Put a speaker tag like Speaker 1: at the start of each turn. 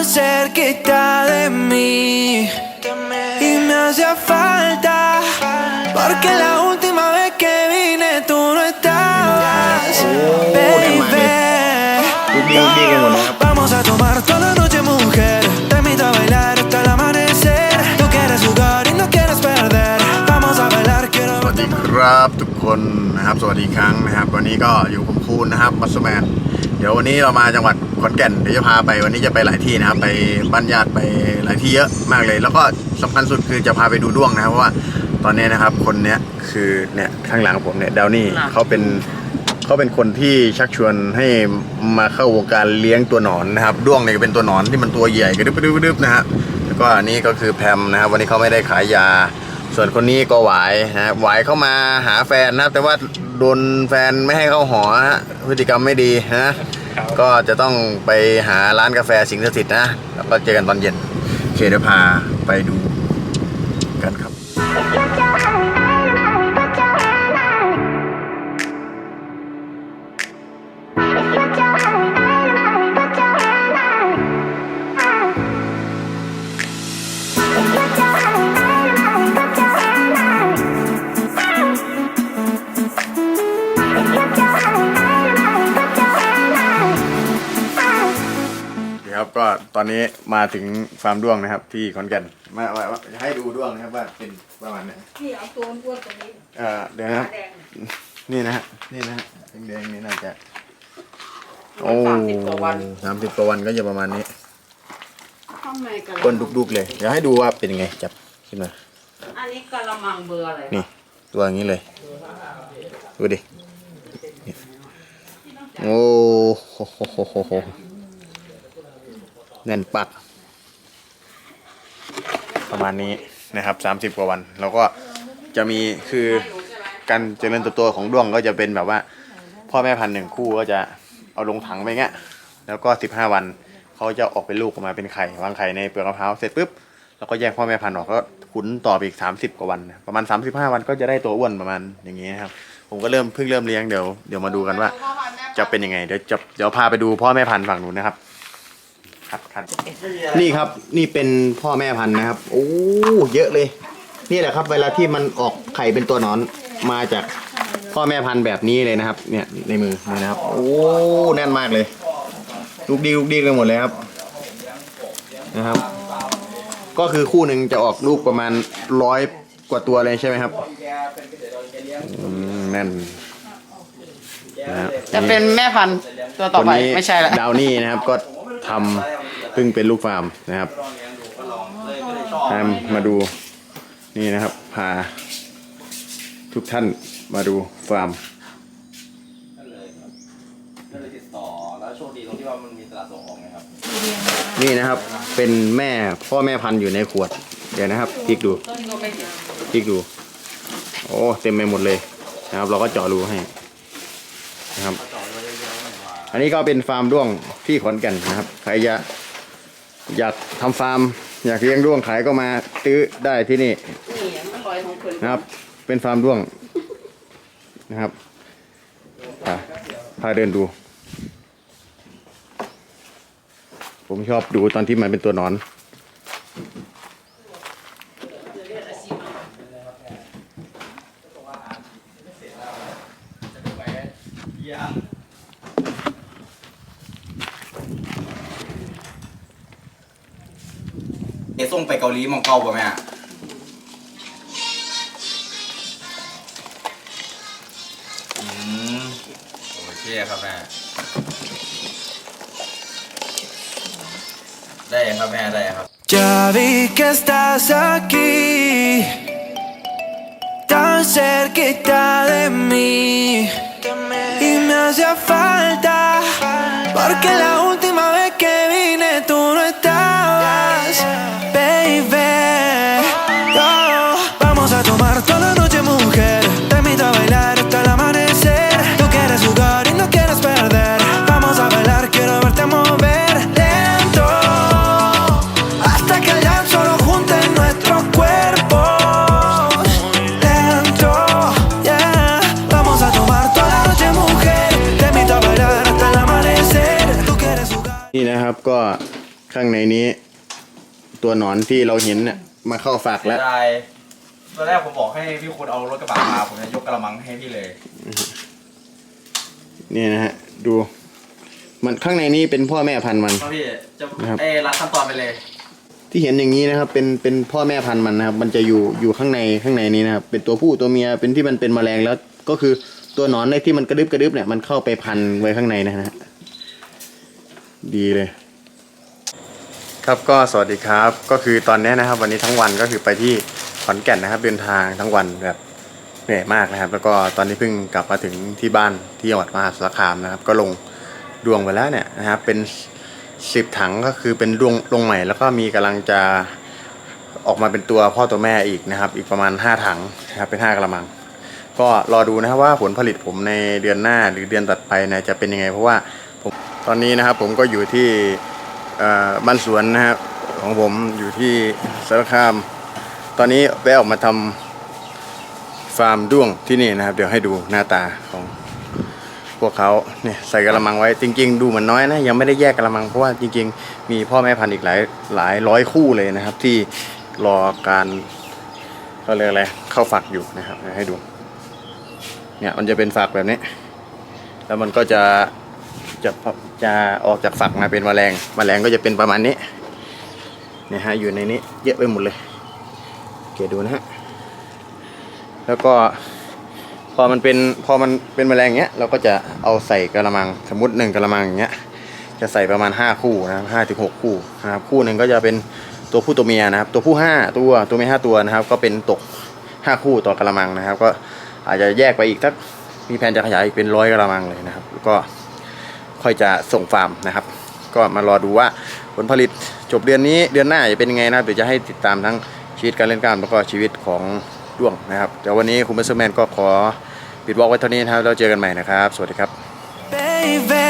Speaker 1: tan cerquita de mí y me hacía falta porque la última vez que vine tú no estabas, baby.
Speaker 2: ลูกดีลูกดีกันหมดนะครับ
Speaker 1: Vamos a tomar toda la noche, mujer. Te invito a bailar hasta el amanecer. Tú quieres jugar y no quieres perder. Vamos a bailar, quiero
Speaker 2: สวัสดีครับทุกคนนะครับ สวัสดีอีกครั้งนะครับ วันนี้ก็อยู่กับคูณนะครับมัสแมน เดี๋ยววันนี้เรามาจังหวัดขอนแก่นเดี๋ยวจะพาไปวันนี้จะไปหลายที่นะครับ ไปบ้านญาติไปหลายที่เยอะมากเลย แล้วก็สำคัญสุดคือจะพาไปดูด้วงนะครับเพราะว่าตอนนี้นะครับคนเนี้ยคือเนี่ยข้างหลังผมเนี่ยดาวนี่เขาเป็นเขาเป็นคนที่ชักชวนให้มาเข้าวงการเลี้ยงตัวหนอนนะครับด้วงเนี่ยเป็นตัวหนอนที่มันตัวใหญ่กระดึบกระดึบกระดึบนะฮะแล้วก็อันนี้ก็คือแพมนะครับ วันนี้เขาไม่ได้ขายยา ส่วนคนนี้ก็หวายนะฮะหวายเข้ามาหาแฟนนะครับ แต่ว่าโดนแฟนไม่ให้เข้าหอฮะพฤติกรรมไม่ดีนะ ก็จะต้องไปหาร้านกาแฟสิงห์สถิตนะ แล้วก็เจอกันตอนเย็นโอเคเดี๋ยวพาไปดูกันครับ เดี๋ยวครับ ก็ตอนนี้มาถึงฟาร์มด้วงนะครับ ที่ขอนแก่นมามามาให้ดูด้วงนะครับว่าเป็นประมาณไหน
Speaker 3: นี่เอาตัวอ้วนตรงนี้
Speaker 2: เอ่อเดี๋ยวนะครับ
Speaker 3: แดง
Speaker 2: นี่นะฮะนี่นะฮะแดงๆนี่น่าจะโอ้
Speaker 3: สามสิบกว่าวัน
Speaker 2: สามสิบกว่าวันก็จะประมาณนี้
Speaker 3: ข้างในกะ
Speaker 2: ก้น
Speaker 3: ละ
Speaker 2: ดุกๆเลยเดี๋ยวให้ดูว่าเป็นยังไงจับขึ้นมา
Speaker 3: อันนี้กะละมังเบอร์อะไร
Speaker 2: นี่ตัวอย่างนี้เลย ดูดินี่โอ้โหโหโหโหโห แน่นปัก ประมาณนี้นะครับสามสิบ30 กว่าวัน แล้วก็จะมีคือการเจริญเติบโตของด้วงก็จะเป็นแบบว่า พ่อแม่พันธุ์หนึ่งคู่ก็จะเอาลงถังไปเงี้ยแล้วก็สิบห้าวันเขาจะออกเป็นลูกออกมาเป็นไข่วางไข่ในเปลือกมะพร้าวเสร็จปุ๊บแล้วก็แยกพ่อแม่พันธุ์ออกก็ขุนต่อไปอีกสามสิบกว่าวัน ประมาณสามสิบห้าวันก็จะได้ตัวอ้วนประมาณอย่างนี้นะครับผมก็เริ่มเพิ่งเริ่มเลี้ยงเดี๋ยวเดี๋ยวมาดูกันว่า จะเป็นยังไงเดี๋ยวจะเดี๋ยวพาไปดูพ่อแม่พันธุ์ฝั่งนู้นนะครับ ครับครับนี่ครับนี่เป็นพ่อแม่พันธุ์นะครับ โอ้เยอะเลย นี่แหละครับ เวลาที่มันออกไข่เป็นตัวหนอนมาจากพ่อแม่พันธุ์แบบนี้เลยนะครับ เนี่ยในมือนี่นะครับ โอ้แน่นมากเลยลูกดีลูกดีกันหมดเลยครับนะครับ ก็คือคู่หนึ่งจะออกลูกประมาณร้อยกว่าตัวเลยใช่ไหมครับอืมแน่นนะฮ
Speaker 3: จะเป็นแม่พันธุ์ตัวต่อไป
Speaker 2: คนนี้
Speaker 3: ไม่ใช่ละ
Speaker 2: ดาวนี่นะครับก็ ทำเพิ่งเป็นลูกฟาร์มนะครับตามมาดูนี่นะครับ พา ทุกท่านมาดูฟาร์ม
Speaker 4: ก็เลยติดต่อแล้วโชคดีตรงที่ว่ามันมีตลาดส่งออกไงครับ
Speaker 2: นี่นะครับเป็นแม่พ่อแม่พันธุ์อยู่ในขวด เดี๋ยวนะครับพลิกดูพลิกดู โอ้เต็มไปหมดเลยนะครับ เราก็เจาะรูให้นะครับ อันนี้ก็เป็นฟาร์มด้วงที่ขอนแก่นนะครับ ใครจะอยากทำฟาร์ม อยากเลี้ยงด้วงขายก็มาซื้อได้ที่นี่
Speaker 3: นี่มันลอยของคน
Speaker 2: นะครับ เป็นฟาร์มด้วงนะครับพาพาเดินดู ผมชอบดูตอนที่มันเป็นตัวหนอน
Speaker 4: ส่งไปเกาหลีมองเกาป่ะแม่อืมโอเคครับแม่ ได้ยังครับแม่ได้ครับ
Speaker 1: Ya vi que estás aquí, tan cerquita de mí, y me hacía falta, porque la
Speaker 2: ข้างในนี้ ตัวหนอนที่เราเห็นเนี่ยมาเข้าฝัก
Speaker 4: เสี
Speaker 2: แล้
Speaker 4: ยวดายตอนแรกผมบอกให้พี่คุณเอารถกระบะมา ผมจะยกกระมังให้พี่เลย
Speaker 2: นี่นะฮะ ดู มันข้างในนี้เป็นพ่อแม่พันธุ์มัน
Speaker 4: เพราะพี่จะ
Speaker 2: ครับ
Speaker 4: เอ้ยรัดขั้นตอนไปเลย
Speaker 2: ที่เห็นอย่างนี้นะครับ เป็นเป็นพ่อแม่พันธุ์มันนะครับ มันจะอยู่อยู่ข้างในข้างในนี้นะครับ เป็นตัวผู้ตัวเมียเป็นที่มันเป็นแมลงแล้ว ก็คือตัวหนอนในที่มันกระดึบกระดึบเนี่ยมันเข้าไปพันไว้ข้างในนะฮะดีเลย ครับก็สวัสดีครับก็คือตอนนี้นะครับ วันนี้ทั้งวันก็คือไปที่ขอนแก่นนะครับเดินทางทั้งวันแบบเหนื่อยมากนะครับ แล้วก็ตอนนี้เพิ่งกลับมาถึงที่บ้านที่จังหวัดมหาสารคามนะครับ ก็ลงดวงไปแล้วเนี่ยนะครับเป็นสิบถังก็คือเป็นดวงลงใหม่ แล้วก็มีกำลังจะออกมาเป็นตัวพ่อตัวแม่อีกนะครับ อีกประมาณ 5 ถังนะครับเป็น 5กระมัง ก็รอดูนะครับว่าผลผลิตผมในเดือนหน้าหรือเดือนตัดไปนะจะเป็นยังไง เพราะว่าผมตอนนี้นะครับผมก็อยู่ที่ บ้านสวนนะครับของผมอยู่ที่สารคาม ตอนนี้แวะออกมาทำฟาร์มด้วงที่นี่นะครับ เดี๋ยวให้ดูหน้าตาของพวกเขาเนี่ยใส่กระมังไว้จริง ๆ ดูเหมือนน้อยนะยังไม่ได้แยกกระมังเพราะว่าจริง ๆ มีพ่อแม่พันธุ์อีกหลายหลายร้อยคู่เลยนะครับ ที่รอการเขาเรียกอะไรเข้าฝักอยู่นะครับเดี๋ยวให้ดูเนี่ยมันจะเป็นฝักแบบนี้ แล้วมันก็จะ จะจะออกจากฝักมาเป็นแมลงแมลงก็จะเป็นประมาณนี้เนี่ยฮะอยู่ในนี้เยอะไปหมดเลยเคดูนะฮะแล้วก็พอมันเป็นพอมันเป็นแมลงเงี้ยเราก็จะเอาใส่กระมังสมมติหนึ่งกระมังอย่างเงี้ยจะใส่ประมาณ 5 คู่นะครับห้าถึงหกคู่นะครับคู่หนึ่งก็จะเป็นตัวผู้ตัวเมียนะครับ ตัวผู้ 5 ตัวตัวเมีย5ตัวนะครับ ก็เป็นตก 5 คู่ต่อกระมังนะครับ ก็อาจจะแยกไปอีกสักมีแผนจะขยายอีกเป็นร้อยกระมังเลยนะครับแล้วก็ ค่อยจะส่งฟาร์มนะครับ ก็มารอดูว่าผลผลิตจบเดือนนี้เดือนหน้าจะเป็นยังไงนะครับเดี๋ยวจะให้ติดตามทั้งชีวิตการเล่นกล้ามแล้วก็ชีวิตของด้วงนะครับแต่ววันนี้คุณเบสเซอร์แมนก็ขอปิดวอล์กไว้เท่านี้นะครับแล้วเจอกันใหม่นะครับ สวัสดีครับ